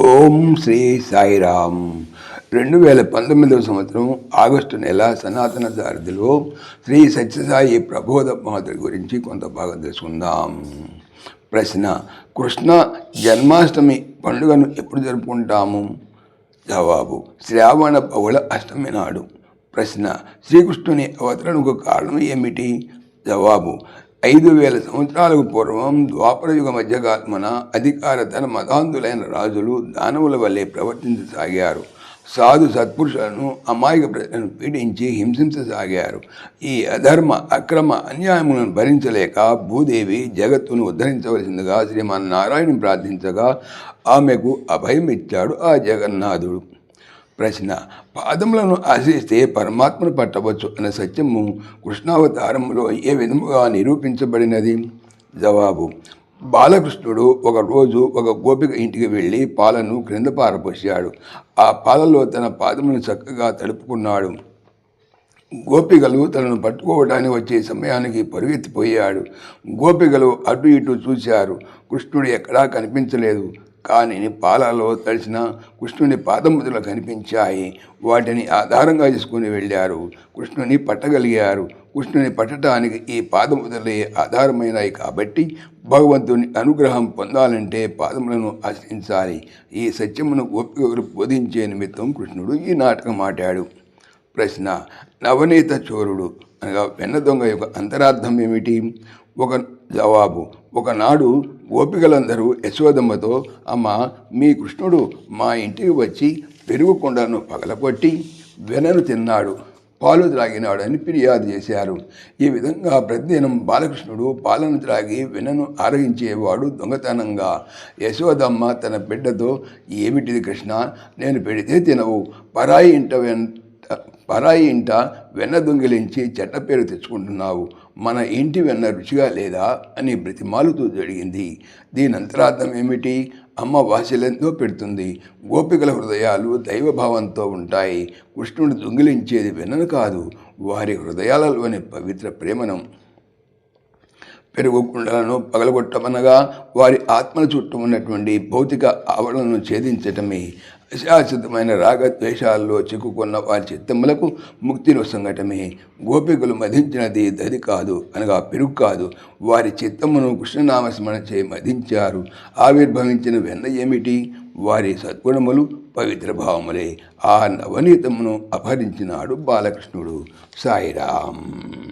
ఓం శ్రీ సాయిరామ్. రెండు వేల పంతొమ్మిదవ సంవత్సరం ఆగస్టు నెల సనాతన సారథిలో శ్రీ సత్యసాయి ప్రబోధ మాతృ గురించి కొంత భాగం తెలుసుకుందాం. ప్రశ్న కృష్ణ జన్మాష్టమి పండుగను ఎప్పుడు జరుపుకుంటాము? జవాబు శ్రావణ పౌల అష్టమి నాడు. ప్రశ్న శ్రీకృష్ణుని అవతరణకు కారణం ఏమిటి? జవాబు ఐదు వేల సంవత్సరాలకు పూర్వం ద్వాపరయుగ మధ్యకాత్మన అధికార తన మతాంధులైన రాజులు దానవుల వల్లే ప్రవర్తించసాగారు. సాధు సత్పురుషులను అమాయక ప్రజలను పీడించి హింసించసాగారు. ఈ అధర్మ అక్రమ అన్యాయములను భరించలేక భూదేవి జగత్తును ఉద్ధరించవలసిందిగా శ్రీమన్నారాయణ ప్రార్థించగా ఆమెకు అభయం ఇచ్చాడు ఆ జగన్నాథుడు. ప్రశ్న పాదములను ఆశ్రయిస్తే పరమాత్మను పట్టవచ్చు అనే సత్యము కృష్ణావతారంలో ఏ విధముగా నిరూపించబడినది? జవాబు బాలకృష్ణుడు ఒకరోజు ఒక గోపిక ఇంటికి వెళ్ళి పాలను క్రింద పారపోసాడు ఆ పాలలో తన పాదములను చక్కగా తడుపుకున్నాడు గోపికలు తనను పట్టుకోవడానికి వచ్చే సమయానికి పరుగెత్తిపోయాడు. గోపికలు అటు ఇటు చూశారు. కృష్ణుడు ఎక్కడా కనిపించలేదు. కానీ పాలలో తడిసిన కృష్ణుని పాదముద్రలు కనిపించాయి. వాటిని ఆధారంగా చేసుకుని వెళ్ళారు. కృష్ణుని పట్టగలిగారు. కృష్ణుని పట్టడానికి ఈ పాదముద్రలే ఆధారమైనాయి కాబట్టి భగవంతుని అనుగ్రహం పొందాలంటే పాదములను ఆశ్రయించాలి. ఈ సత్యమును గోపికలు బోధించే నిమిత్తం కృష్ణుడు ఈ నాటకం ఆడాడు. ప్రశ్న నవనీత చోరుడు అనగా వెన్న దొంగ యొక్క అంతరార్థం ఏమిటి? ఒక జవాబు ఒకనాడు గోపికలందరూ యశోదమ్మతో అమ్మ మీ కృష్ణుడు మా ఇంటికి వచ్చి పెరుగు కొండను పగలగొట్టి వెనను తిన్నాడు పాలు త్రాగినాడని ఫిర్యాదు చేశారు. ఈ విధంగా ప్రతిదినం బాలకృష్ణుడు పాలను త్రాగి వెనను ఆరగించేవాడు దొంగతనంగా. యశోదమ్మ తన బిడ్డతో ఏమిటిది కృష్ణ? నేను పెడితే తినవు పరాయి ఇంట పరాయి ఇంట వెన్న దొంగిలించి చెడ్డ పేరు తెచ్చుకుంటున్నావు. మన ఇంటి వెన్న రుచిగా లేదా అని బ్రతిమాలుతూ జరిగింది. దీని అంతరార్థం ఏమిటి? అమ్మ వాసిలెంతో పెడుతుంది. గోపికల హృదయాలు దైవభావంతో ఉంటాయి. కృష్ణుడు దొంగిలించేది వెన్నను కాదు. వారి హృదయాలలోని పవిత్ర ప్రేమను పెరుగుకుండలను పగలగొట్టమనగా వారి ఆత్మల చుట్టూ ఉన్నటువంటి భౌతిక ఆవరణను ఛేదించటమే అశాశ్వతమైన రాగద్వేషాల్లో చిక్కుకున్న వారి చిత్తములకు ముక్తిని సంఘటమే గోపికలు మధించినది దది కాదు అనగా పెరుగు కాదు. వారి చిత్తమును కృష్ణనామస్మరణ చే మధించారు. ఆవిర్భవించిన వెన్న ఏమిటి? వారి సద్గుణములు పవిత్ర భావములే. ఆ నవనీతమును అపహరించినాడు బాలకృష్ణుడు. సాయిరామ్.